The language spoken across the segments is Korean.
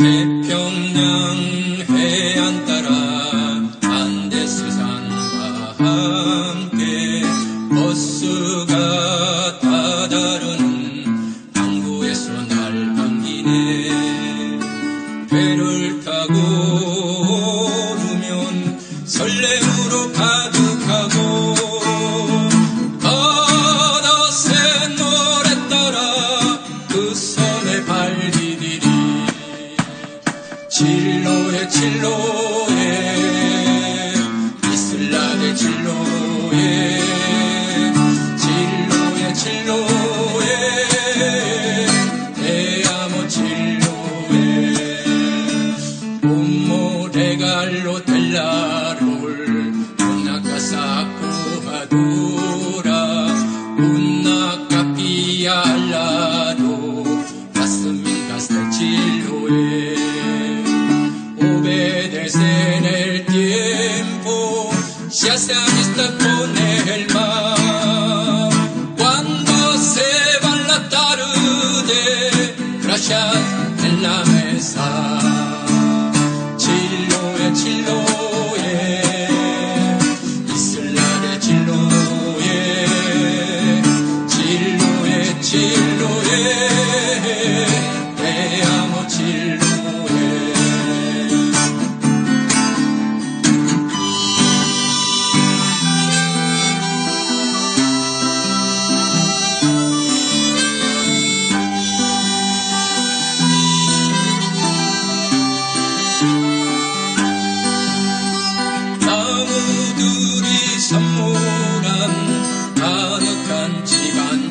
내 변한 진로의 진로의 이슬람의 진로의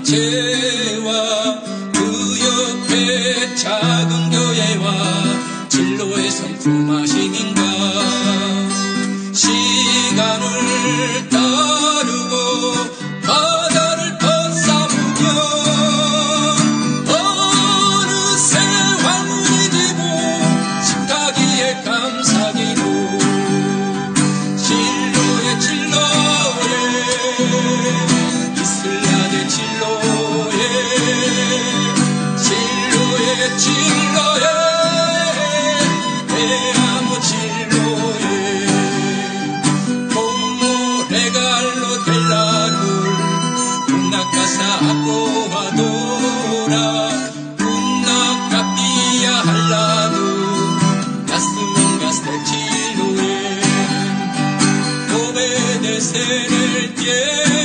공동체와 그 옆에 작은 교회와 진로의 성품 yeah